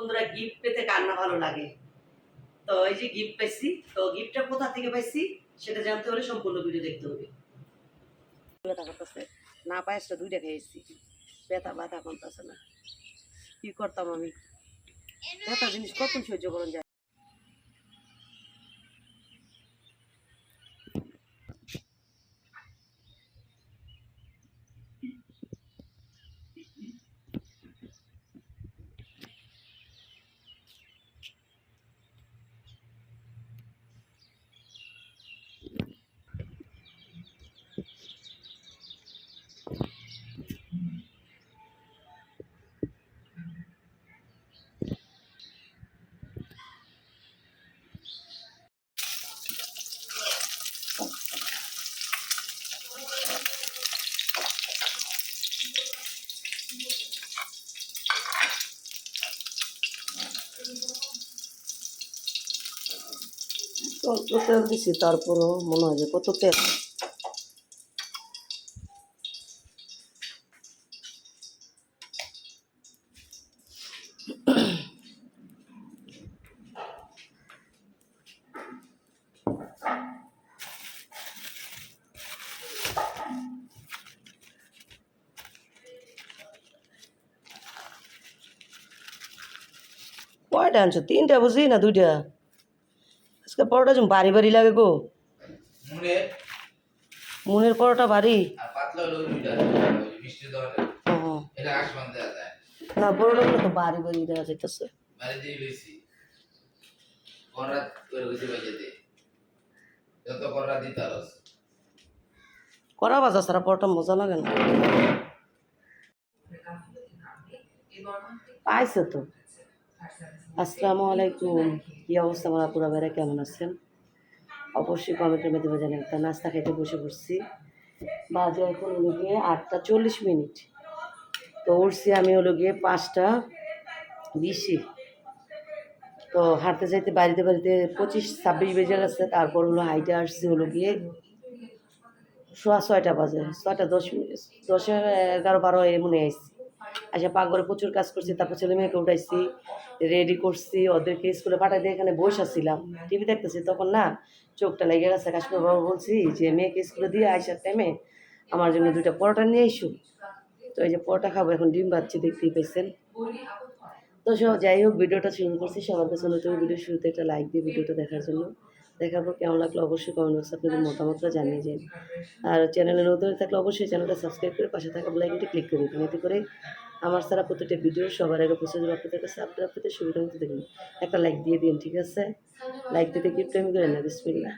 বন্ধুরা গিফট পেতে কান্না ভালো লাগে? তো এই যে গিফট পাইছি, তো গিফটটা কোথা থেকে পাইছি সেটা জানতে হলে সম্পূর্ণ ভিডিও দেখতে হবে। না পায়েসটা দুইটা খেয়েছি ব্যথা ব্যথা কমতেছে না। কি করতাম আমি? ব্যথা জিনিস কত সহ্য করুন যায়? অল্প তেল দিছি তারপরও মনে হয় যে কত তেল কয়টা আনছো? তিনটা বুঝি না দুইটা? আজকে পরোটা যেন বাড়ি বাড়ি লাগে গো। মুনে মনের পরোটা বাড়ি? আর পাতলা হলো দুইটা মিষ্টি ধরনের এটা আসমান দেওয়া যায়। না পরোটাগুলো তো বাড়ি বাড়ি দেওয়া যাইতেছে। দিয়ে করে যত দিতে আরস করা বাজা সারা পরোটা মজা লাগে না। পাইছে তো। আসসালামু আলাইকুম। কি অবস্থা আমার পুরা বেড়া কেমন আছেন? অবশ্যই কমেন্টের মধ্যে জানেন একটা নাস্তা খেতে বসে পড়ছি। বাজে এখন হলো গিয়ে আটটা চল্লিশ মিনিট। তো উঠছি আমি হলো গিয়ে পাঁচটা বিশে। তো হাঁটতে যাইতে বাড়িতে বাড়িতে পঁচিশ ছাব্বিশ বেজে গেছে। তারপর হলো হাইটে আসছি হলো গিয়ে সোয়া ছয়টা বাজে। ছয়টা দশ দশে এগারো বারো এমনি আইসি আচ্ছা পাকঘরে প্রচুর কাজ করছি, তারপর ছেলে মেয়েকে উঠাইছি রেডি করছি, ওদেরকে স্কুলে পাঠাই দিয়ে এখানে বসেছিলাম টিভি দেখতেছি, তখন না চোখটা লেগে গেছে কাশ্মীর বাবা বলছি যে, মেয়েকে স্কুলে দিয়ে আইসার টাইমে আমার জন্য দুইটা পরোটা নিয়ে এসো তো এই যে পরোটা খাব, এখন ডিম ভাজছি, দেখতেই পেয়েছেন তো সব যাই হোক, ভিডিওটা শুরু করছি। সবার কাছে নতুন ভিডিও, শুরুতে একটা লাইক দিয়ে ভিডিওটা দেখার জন্য। পর কেমন লাগল অবশ্যই কমেন্ট বক্সে আপনাদের মতামতটা জানিয়ে যান আর চ্যানেলে নতুন হয়ে থাকলে অবশ্যই চ্যানেলটা সাবস্ক্রাইব করে পাশে থাকা বেলাইকনটি ক্লিক করে দিন। এতে করে আমার সারা প্রতিটা ভিডিও সবার আগে পৌঁছে যাবে আপনাদের কাছে আপনারা আপনাদের সুবিধা মতো দেখুন। একটা লাইক দিয়ে দিন ঠিক আছে? লাইক দিতে কি প্রেম করেন না বিসমিল্লা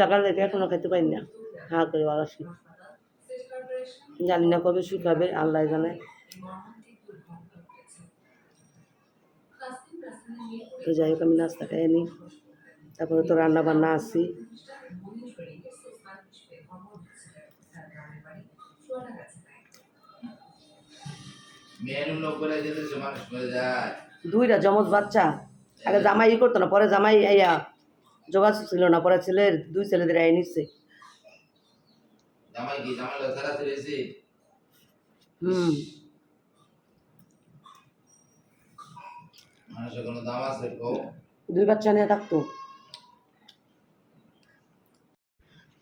টাকা লেগে এখনও খেতে পারি না। হা করে আলাসি জানি না কবে শুকাবে আল্লাহ জানে। তো যাই হোক আমি নাস্তা খাই নি তারপরে তো রান্না বান্না আছি। লোক করে দিলে সে মানুষ মরে যায় দুইটা জমজ বাচ্চা। আগে জামাই ই করতো না পরে জামাই আইয়া যোগাযোগ ছিল না পরে ছেলের দুই ছেলেদের আই নিচ্ছে। হুম। কো দুই বাচ্চা নিয়ে থাকতো।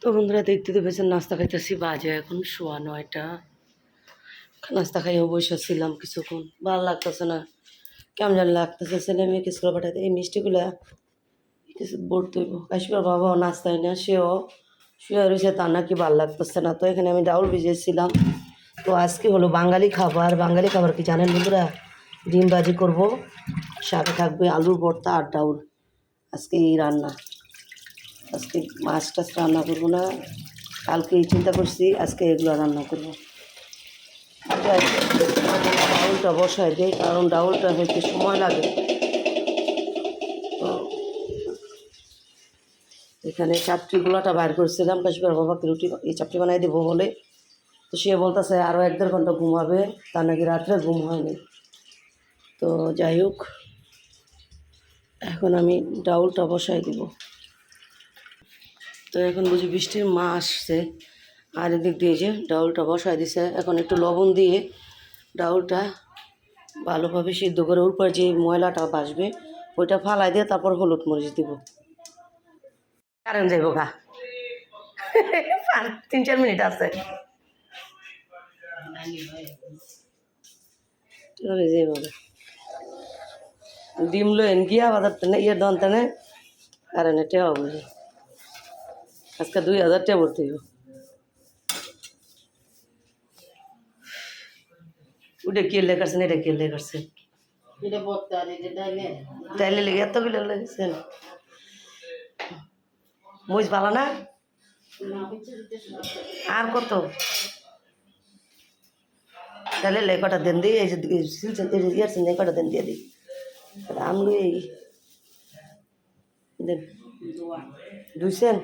তো বন্ধুরা, দেখতে তো নাস্তা খাইতেছি, বাজে এখন শোয়া নয়টা। নাস্তা খাইয়ে বসেছিলাম কিছুক্ষণ, ভালো লাগতেছে না। কেমন লাগতেছে, ছেলে মেয়েকে স্কুলে এই মিষ্টিগুলো কিছু হইব কাশ্মীর বাবাও নাস্তায় না সেও শুয়ে রয়েছে, তার নাকি ভালো লাগতেছে না। তো এখানে আমি ডাউল ভিজিয়েছিলাম। তো আজকে হলো বাঙালি খাবার। বাঙালি খাবার কি জানেন বন্ধুরা? ডিম ভাজি করব। সাথে থাকবে আলুর ভর্তা আর ডাউল আজকে এই রান্না। আজকে মাছ টাছ রান্না করব না। কালকে এই চিন্তা করছি আজকে এগুলো রান্না করব। ডাউলটা বসায় দেয় কারণ ডাউলটা হইতে সময় লাগে। এখানে চাপটি গুলাটা বাইর করছিলাম কাশ্মীর বাবাকে রুটি এই চাপটি বানাই দেবো বলে। তো সে বলতেছে আরও এক দেড় ঘণ্টা ঘুমাবে। তার নাকি রাত্রে ঘুম হয়নি তো যাই হোক, এখন আমি ডাউলটা বসাই দিব। তো এখন বুঝি বৃষ্টির মা আসছে, আর এদিক দিয়ে যে ডাউলটা বসাই দিছে। এখন একটু লবণ দিয়ে ডাউলটা ভালোভাবে সিদ্ধ করে উপরে যে ময়লাটা বাসবে ওইটা ফালাই দিয়ে তারপর হলুদ মরিচ দিব। কারেন্ট যাইব গা। তিন চার মিনিট আছে। যাইব গা। ডিম লইন গিয়া বাজার তেনে ইয়ে দন তেনে কারেন্টে টেয়া হবে আজকে দুই হাজার টেয়া ভরতে হইব ওটা কে লেখাচ্ছেন এটা কে আর ডাইলে তাইলে লেগে এতগুলো লেগেছেন মুজ ভালো না? আর কত? তাহলে লে কটা দেন দিই এই যে সিলছেন এই যে ইয়ারছেন কটা দেন দিয়ে দিই আমলু এই দুইছেন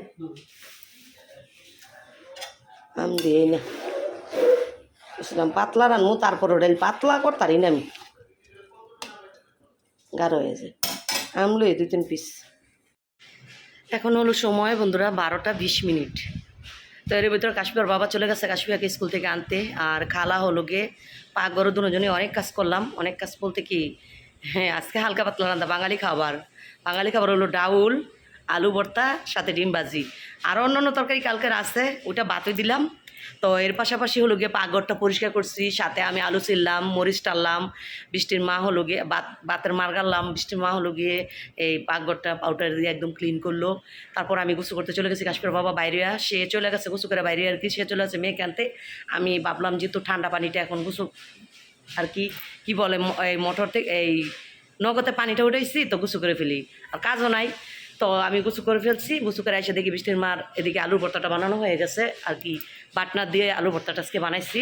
আম দিয়ে না। পাতলা রানবো তারপর ওটা পাতলা করতারি না আমি। গাঢ় হয়েছে আমলো দুই তিন পিস এখন হলো সময় বন্ধুরা বারোটা বিশ মিনিট। তো এর ভিতরে কাশ্মীর বাবা চলে গেছে কাশ্মীরকে স্কুল থেকে আনতে। আর খালা হলো গিয়ে পাকঘরে দুজনে অনেক কাজ করলাম। অনেক কাজ বলতে কি হ্যাঁ আজকে হালকা পাতলা রান্না, বাঙালি খাবার। বাঙালি খাবার হলো ডাউল, আলু ভর্তা, সাথে ডিম ভাজি। আর অন্যান্য তরকারি কালকের আছে ওটা বাতই দিলাম। তো এর পাশাপাশি হলো গিয়ে পাকঘরটা পরিষ্কার করছি, সাথে আমি আলু ছিললাম মরিচ টাললাম বৃষ্টির মা হলো গিয়ে বাত, বাতের মার গাড়লাম, বৃষ্টির মা হলো গিয়ে এই পাকঘরটা পাউডার দিয়ে একদম ক্লিন করল। তারপর আমি গোসু করতে চলে গেছি কাশ্মীর বাবা বাইরে সে চলে গেছে গোসু করে বাইরে আর কি, সে চলে গেছে মেয়েকে আনতে। আমি ভাবলাম যেহেতু ঠান্ডা পানিটা এখন গোসু আর কি কি বলে এই মোটর থেকে, এই নগদে পানিটা উঠেছি তো গুছু করে ফেলি। আর কাজও নাই, তো আমি গুছু করে ফেলছি গুছু করে এসে দেখি বৃষ্টির মার এদিকে আলুর ভর্তাটা বানানো হয়ে গেছে, আর কি বাটনা দিয়ে আলু ভর্তাটা আজকে বানাইছি।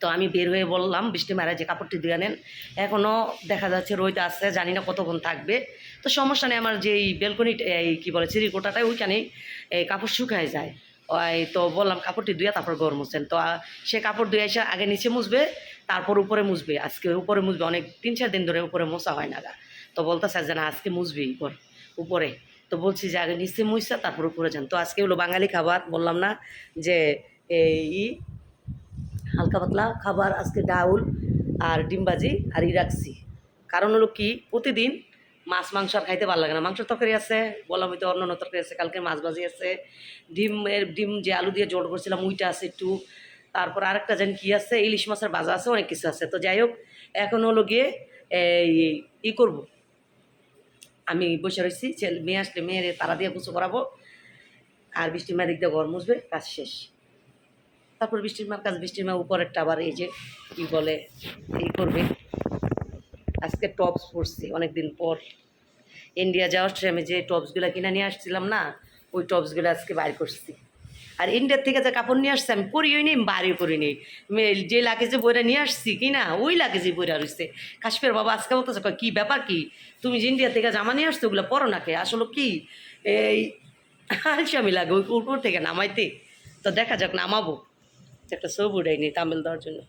তো আমি বের হয়ে বললাম, বৃষ্টি মারা যে কাপড়টি দিয়ে নেন এখনও দেখা যাচ্ছে রোদ আছে, জানি না কতক্ষণ থাকবে। তো সমস্যা নেই, আমার যেই বেলকনি, এই কী বলে চিরিকোটাটায় ওইখানেই, এই কাপড় শুকায় যায়। ওই তো বললাম, কাপড়টি ধুয়ে তারপর গরম মুছেন। তো সে কাপড় ধুয়ে এসে আগে নিচে মুছবে তারপর উপরে মুছবে, আজকে উপরে মুছবে, অনেক তিন চার দিন ধরে উপরে মোছা হয় না গা। তো বলতেছে যে না, আজকে মুছবি উপর, উপরে। তো বলছি যে আগে নিচে মুছছে তারপর উপরে যান। তো আজকে হলো বাঙালি খাবার, বললাম না যে এই হালকা পাতলা খাবার, আজকে ডাউল আর ডিমবাজি আর ই রাখছি। কারণ হলো কি, প্রতিদিন মাছ, মাংস আর খাইতে ভালো লাগে না। মাংসের তরকারি আছে, বললাম হয়তো অন্য তরকারি আছে কালকে মাছ ভাজি আছে। ডিমের, ডিম যে আলু দিয়ে জোর করছিলাম, ওইটা আছে একটু। তারপর আরেকটা জানি কী আছে, ইলিশ মাছের ভাজা আছে, অনেক কিছু আছে। তো যাই হোক, এখন হলো গিয়ে এই ই করব। আমি বসে রয়েছি ছেলে মেয়ে আসলে মেয়ের তারা দিয়ে গুছো করাবো। আর বৃষ্টির মা দিক দিয়ে ঘর মুছবে, কাজ শেষ। তারপর বৃষ্টির মার কাজ, বৃষ্টির মা উপরেরটা আবার এই যে কি বলে এই করবে। আজকে টপস পরছি অনেকদিন পর। ইন্ডিয়া যাওয়ার টাইমে যে টপসগুলো কিনে নিয়ে আসছিলাম না, ওই টপসগুলো আজকে বাইর করছি। আর ইন্ডিয়ার থেকে যে কাপড় নিয়ে আসছে, আমি পরিও নি বাড়ি পরি নেই। যে লাগেজে বইরা নিয়ে আসছি কি না, ওই লাগেজে বইরা রয়েছে কাশ্মীর বাবা আজকে বলতেছে কী ব্যাপার কি? তুমি যে ইন্ডিয়া থেকে জামা নিয়ে আসছো, ওগুলো পরো নাকি? আসলে কি, এই আলসামি লাগে ওই উপর থেকে নামাইতে। তো দেখা যাক, নামাবো। একটা সব উড়াইনি তামিল দেওয়ার জন্য।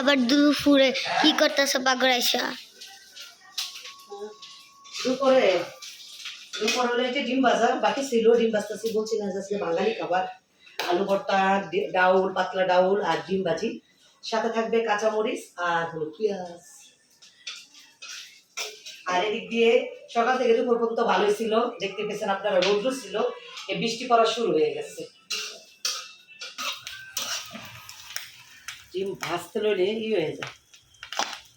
আবার দুপুরে কি করতেছে বাগড়াইসা দুপুরে, দুপুর ডিম বাকি ছিল ডিম খাবার। আলু ডাউল, পাতলা ডাউল আর ডিম ভাজি। সাথে থাকবে কাঁচামরিচ আর আর এদিক দিয়ে সকাল থেকে দুপুর পর্যন্ত ভালোই ছিল। দেখতে পেয়েছেন আপনারা, রৌদ্র ছিল। বৃষ্টি পড়া শুরু হয়ে গেছে। ডিম ভাজতে লইলে ই হয়ে যায়।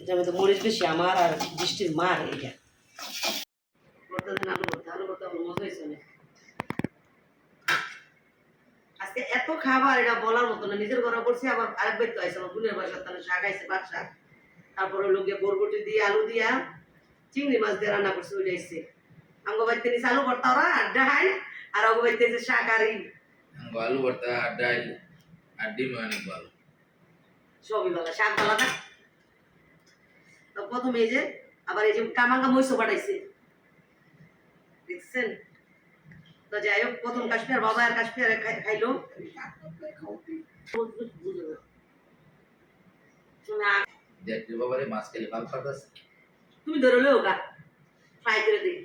এটার মধ্যে মরিচ বেশি, আমার আর বৃষ্টির মার এটা। আজকে এত খাবার, এটা বলার মতো না। নিজের ঘরে করছি আবার আরেক ব্যক্তি আছে আমার বাসা, তাহলে শাক শাক। তারপরে লোকে বরবটি দিয়ে আলু দিয়া চিংড়ি মাছ দিয়ে রান্না করছে ওই যাইছে আমগো বাড়িতে নিচে আলু ভর্তা, ওরা আর ডাল, আর অগো বাড়িতে শাক আর আলু ভর্তা আর ডাল, আর ডিম অনেক ভালো সবই ভালো শাক না? তো প্রথমে এই যে আবার এই যে কামাঙ্গা মহিষ পাঠাইছে। দেখছেন? তো যাই হোক প্রথম কাশ্মীর বাবা আর কাশ্মীর খাইলো। তুমি আ- দেখলি বাবারে মাছ খেলে ভালো পাঠাস তুমি ধরে লো ফ্রাই করে দিই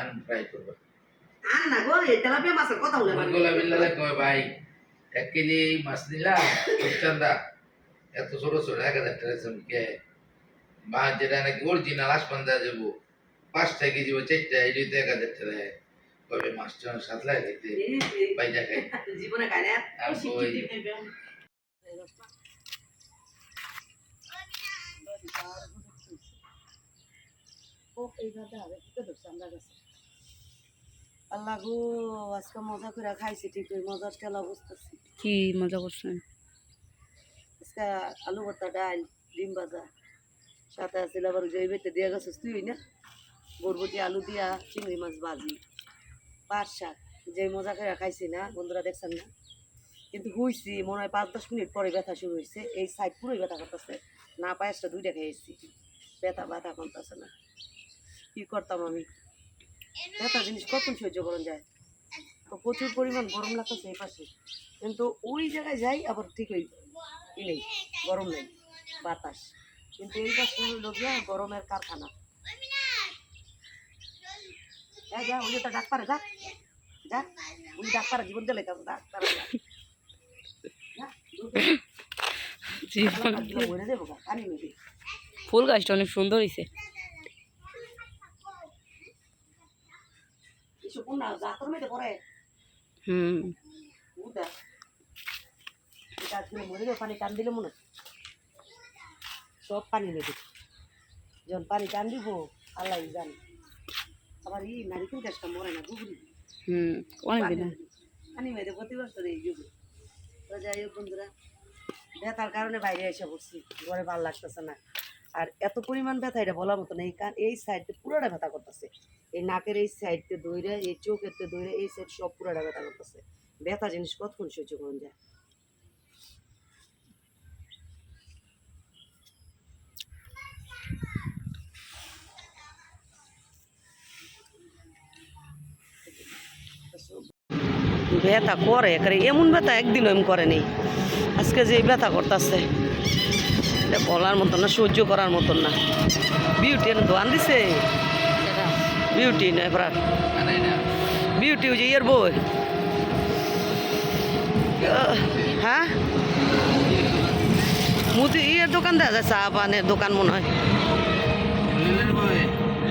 আন ফ্রাই করব। আর না গো এই তেলাপিয়া মাছের কথা বলে ভাই এক কেজি মাছ নিলাম চান্দা এত ছোট ছোট এক হাজার টাকা কে মাছ যেটা নাকি অরিজিনাল আসপান্দা যাব পাঁচটা কেজি বা চারটা এটিতে এক হাজার টাকা কবে মাছটা সাতলা খেতে বাইজা খাই আল্লাহ গো আজকে মজা করে খাইছি ঠিক মজার ঠেলা বুঝতেছি কি মজা করছেন? আজকে আলু ভর্তা ডাল ডিম ভাজা। সাথে আছিল আবার যে বেটে দিয়া গেছিস তুই না? বরবটি আলু দিয়া চিংড়ি মাছ ভাজি পাট শাক যে মজা করে খাইছি না? বন্ধুরা দেখছেন না? কিন্তু হইছি মনে হয় পাঁচ দশ মিনিট পরে ব্যথা শুরু হয়েছে এই সাইড পুরোই ব্যথা করতেছে। না পায়েসটা দুইটা খেয়েছি ব্যথা ব্যথা কমতেছে না। কি করতাম আমি? ব্যথা জিনিস কখন সহ্য করা যায়? তো প্রচুর পরিমাণ গরম লাগতেছে এই পাশে। কিন্তু ওই জায়গায় যাই আবার ঠিক ওই নেই গরম নেই বাতাস। কিন্তু এই পাশে হলো গিয়া গরমের কারখানা। হ্যাঁ যা ওই তো ডাক্তারে যা। যা উনি ডাক্তার জীবন দিলে ডাক্তার ফুল গাছটা অনেক সুন্দর হয়েছে কিছু কোন না গাতর মেয়েতে পরে হুম। পানি টান দিলে মনে সব পানি নেবে যখন পানি টান দিব আল্লাহ জানে। আবার এই নারিকেল গাছটা মরে না গুগলি হুম অনেক পানি মেয়েদের প্রতি বছর এই যুগে। তো যাই হোক বন্ধুরা ব্যথার কারণে বাইরে এসে পড়ছি ঘরে ভালো লাগতেছে না। আর এত পরিমাণ ব্যথা এটা বলার মতো না এই কান এই সাইডে পুরোটা ব্যথা করতেছে। এই নাকের এই সাইডতে দইরে, এই চোখেরতে দইরে, এই সাইড সব পুরোটা ব্যথা করতেছে। ব্যথা জিনিস কতক্ষণ সহ্য করুন যায়? ব্যথা করে করে এমন ব্যথা একদিনও এমন করে নেই। আজকে যে ব্যথা করতেছে, এটা বলার মতন না, সহ্য করার মতন না। বিউটি দোয়ান দিছে। বিউটি নয় প্রাণ বিউটি ওই যে ইয়ের বই হ্যাঁ মুদি ইয়ের দোকান দেখা যায় চা পানের দোকান মনে হয়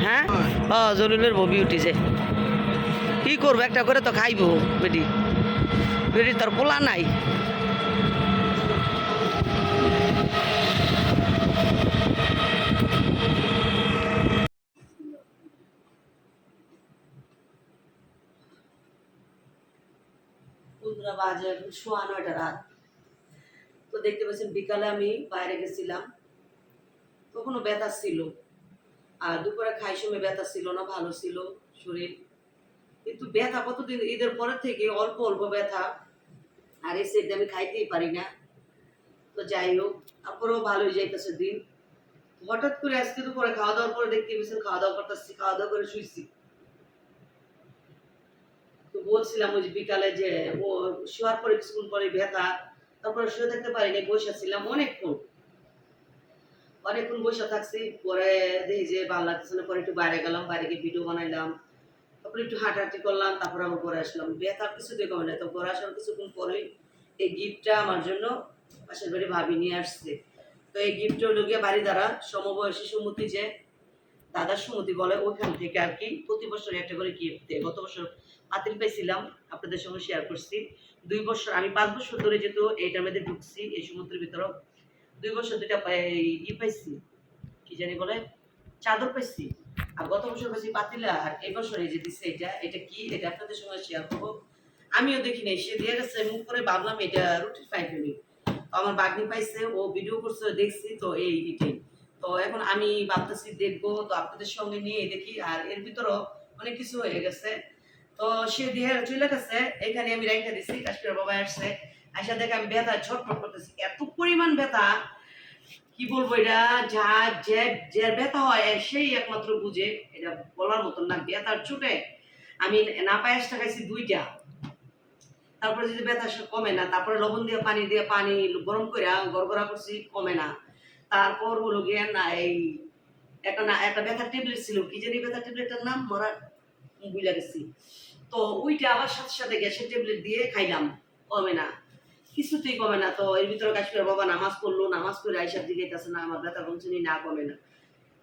হ্যাঁ ও জলিলের বউ বিউটি যে কি করব একটা করে তো খাইবো বেটি বেটি তোর পোলা নাই বাজে সোয়া নয়টা রাত। তো দেখতে পাচ্ছেন, বিকালে আমি বাইরে গেছিলাম। তখনও ব্যথা ছিল। আর দুপুরে খাই সময় ব্যথা ছিল না, ভালো ছিল শরীর। কিন্তু ব্যথা কতদিন, ঈদের পরের থেকে অল্প অল্প ব্যথা। আর এসে আমি খাইতেই পারি না। তো যাই হোক, তারপরেও ভালোই যাইতেছে দিন। হঠাৎ করে আজকে দুপুরে খাওয়া দাওয়ার পরে দেখতে পেয়েছেন খাওয়া দাওয়া করতেছি, খাওয়া দাওয়া করে শুইছি। তো বলছিলাম ওই বিকালে যে ও শোয়ার পরে কিছুক্ষণ পরে ব্যথা, তারপরে শুয়ে থাকতে পারিনি বসেছিলাম অনেকক্ষণ। অনেকক্ষণ বসে থাকছি, পরে দেখি যে ভালো লাগতেছে না, পরে একটু বাইরে গেলাম, বাইরে গিয়ে ভিডিও বানাইলাম। তারপরে একটু হাঁটাহাঁটি করলাম, তারপরে আবার ঘরে আসলাম। ব্যথা কিছু দেখো না তো ঘরে আসার কিছুক্ষণ পরে এই গিফটটা আমার জন্য পাশের বাড়ি ভাবি নিয়ে আসছে। তো এই গিফটটা হলো গিয়ে বাড়ি দ্বারা সমবয়সী সুমতি যে দাদার সুমতি বলে ওইখান থেকে আর কি প্রতি বছর একটা করে গিফট দেয়। গত বছর পাতিল পাইছিলাম, আপনাদের সঙ্গে শেয়ার করছি। দুই বছর, আমি পাঁচ বছর ধরে যেহেতু এইটার মধ্যে ঢুকছি, এই সমুদ্রের ভিতরে দুই বছর দুইটা ই পাইছি, কি জানি বলে? চাদর পাইছি। আর গত বছর পাইছি পাতিলা, আর এই বছর এই যে দিচ্ছে এটা এটা কি? এটা আপনাদের সঙ্গে শেয়ার করব। আমিও দেখি নাই, সে দিয়ে গেছে, মুখ করে ভাবলাম এটা রুটি ফ্রাই করি আমার বাগনি পাইছে, ও ভিডিও করছে, দেখছি তো এই এটাই। তো এখন আমি ভাবতেছি দেখব, তো আপনাদের সঙ্গে নিয়ে দেখি, আর এর ভিতরও অনেক কিছু হয়ে গেছে। তো সে দিয়ে চলে গেছে, এখানে আমি রেখে দিছি বাবা আসছে। আসা দেখে আমি ব্যথা ছটফট করতেছি। এত পরিমাণ ব্যথা, কি বলব এটা? যা, যে যে ব্যথা হয়, সেই একমাত্র বুঝে। এটা বলার মতন না, ব্যথার আমি না খাইছি দুইটা। তারপরে যদি ব্যথা কমে না। তারপরে লবণ দিয়ে পানি দিয়ে পানি গরম করে গড়গড়া করছি, কমে না। তারপর হলো গিয়ে না, এই একটা না, একটা ব্যথার ট্যাবলেট ছিল। কি জানি ব্যথার ট্যাবলেটের নাম? মরা গেছি। তো ওইটা আবার সাথে সাথে গ্যাসের ট্যাবলেট দিয়ে খাইলাম। কমে না। কিছুতেই কমে না। তো এর ভিতরে বাবা নামাজ নামাজ পড়ে আইসার দিকে গেছে না, আমার ব্যথা না কমে না।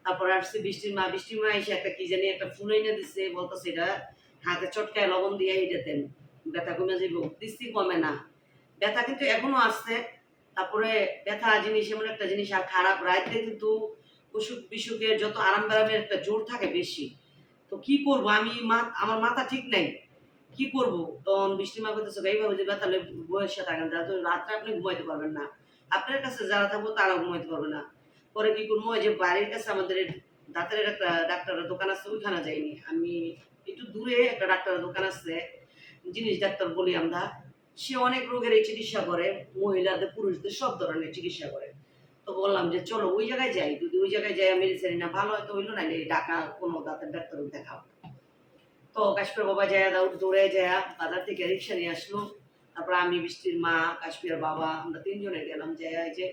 তারপরে আসছে বৃষ্টির মা। বৃষ্টির মা এসে একটা কি জানি একটা ফুল এনে দিচ্ছে বলতেছে এটা হাতে চটকায় লবণ দিয়ে এই দিতেন ব্যথা কমে যাইব। কমে না। ব্যথা কিন্তু এখনও আসছে। তারপরে ব্যথা জিনিস, এমন একটা জিনিস আর খারাপ। রাইতে কিন্তু অসুখ বিসুখের যত আরাম একটা জোর থাকে বেশি। তো কি করব? আমি আমার মাথা ঠিক নাই। কি করব? তখন বৃষ্টি মা করতেছে এইভাবে যে ব্যথা বয়সে থাকেন তো রাত্রে আপনি ঘুমাইতে পারবেন না। আপনার কাছে যারা থাকব তারা ঘুমাইতে পারবে না। পরে কি করব? যে বাড়ির কাছে আমাদের দাঁতের একটা ডাক্তারের দোকান আছে, ওইখানে যাইনি। আমি একটু দূরে একটা ডাক্তারের দোকান আছে। জিনিস ডাক্তার বলি আমরা। সে অনেক রোগের চিকিৎসা করে। মহিলাদের, পুরুষদের সব ধরনের চিকিৎসা করে। তো বললাম যে, চলো ওই জায়গায় যাই, যদি ওই জায়গায় যাই মেডিসিন না ভালো হয়তো হইল না ঢাকা কোনো দাঁতের ডাক্তার দেখাও তো কাশ্মীর বাবা যায়, দাউদ দৌড়ে যায়, বাজার থেকে রিক্সা নিয়ে আসলো। তারপরে আমি, বৃষ্টির মা, কাশ্মীর বাবা, আমরা তিনজনে গেলাম যে যে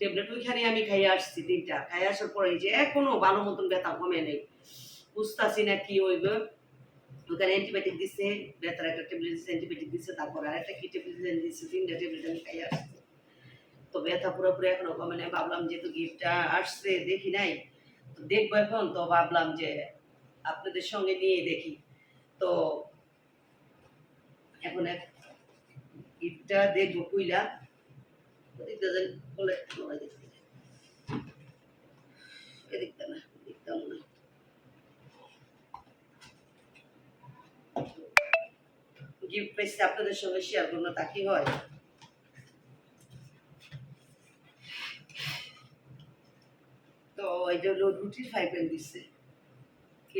ট্যাবলেট ওইখানে আমি খাইয়ে আসছি তিনটা। খাইয়ে আসার পরে যে, এখনও ভালো মতন ব্যথা কমে নেই। বুঝতেছি না কি হইবে। ওখানে অ্যান্টিবায়োটিক দিচ্ছে ব্যথার একটা ট্যাবলেট দিচ্ছে অ্যান্টিবায়োটিক দিচ্ছে তারপরে আরেকটা কি ট্যাবলেট দিচ্ছে তিনটা ট্যাবলেট আমি খাইয়ে আসছি। তো ব্যথা পুরোপুরি এখনও কমে নেই ভাবলাম যেহেতু গিফটটা আসছে, দেখি নাই। তো দেখব এখন, তো ভাবলাম যে আপনাদের সঙ্গে নিয়ে দেখি। তো এখন এক গিফটটা দেখব কইলা। আপনাদের সঙ্গে শেয়ার করব, তা কি হয়? তো এটা হলো রুটির ফ্রাই প্যান দিচ্ছে কি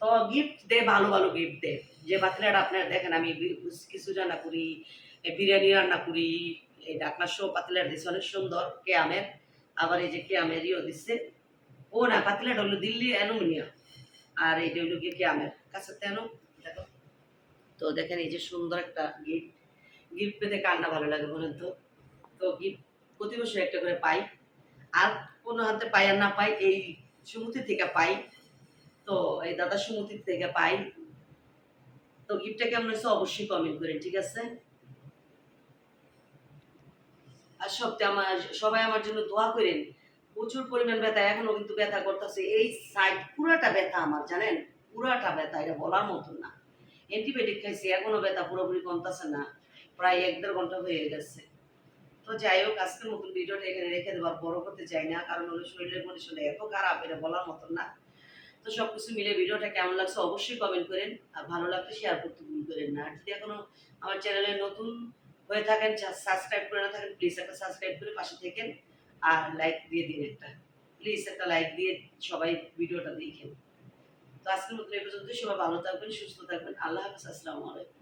তো গিফট দে, ভালো ভালো গিফট দে। যে পাতিলাটা আপনারা দেখেন, আমি কিছু রান্না করি বিরিয়ানি রান্না করি, এই ডাকনা শো পাতিলার দিচ্ছে অনেক সুন্দর কে আমের। আবার এই যে কে আমের দিচ্ছে ও না পাতিলাটা হলো দিল্লি অ্যালুমিনিয়াম। আর এইটা হলো গিয়ে কে আমের। কাছে তেন দেখো। তো দেখেন, এই যে সুন্দর একটা গিফট গিফট পেতে কার না ভালো লাগে বলেন তো? তো গিফট প্রতি বছর একটা করে পাই। আর কোনো হাতে পাই আর না পাই, এই সুমতি থেকে পাই। তো এই দাদা সুমতি থেকে পাই। তো গিফটটা কেমন হয়েছে অবশ্যই কমেন্ট করেন ঠিক আছে? আর সবটা আমার, সবাই আমার জন্য দোয়া করেন। প্রচুর পরিমাণ ব্যথা, এখনও কিন্তু ব্যথা করতেছে। এই সাইড পুরাটা ব্যথা আমার, জানেন? পুরাটা ব্যথা, এটা বলার মতন না। অ্যান্টিবায়োটিক খাইছি, এখনও ব্যথা পুরোপুরি কমতেছে না। প্রায় এক দেড় ঘণ্টা হয়ে গেছে। তো যাই হোক আজকের মতন ভিডিওটা এখানে রেখে দেবার বড় করতে চাই না, কারণ হলো শরীরের কন্ডিশন এত খারাপ, এটা বলার মতন না। তো সব কিছু মিলে ভিডিওটা কেমন লাগছে অবশ্যই কমেন্ট করেন, আর ভালো লাগলে শেয়ার করতে ভুল করেন না। আর যদি এখনও আমার চ্যানেলে নতুন হয়ে থাকেন সাবস্ক্রাইব করে না থাকেন প্লিজ একটা সাবস্ক্রাইব করে পাশে থাকেন, আর লাইক দিয়ে দিন একটা। প্লিজ একটা লাইক দিয়ে সবাই ভিডিওটা দেখেন। তো আজকের মতন এই পর্যন্ত সবাই ভালো থাকবেন, সুস্থ থাকবেন, আল্লাহ হাফিজ, আসসালামু আলাইকুম।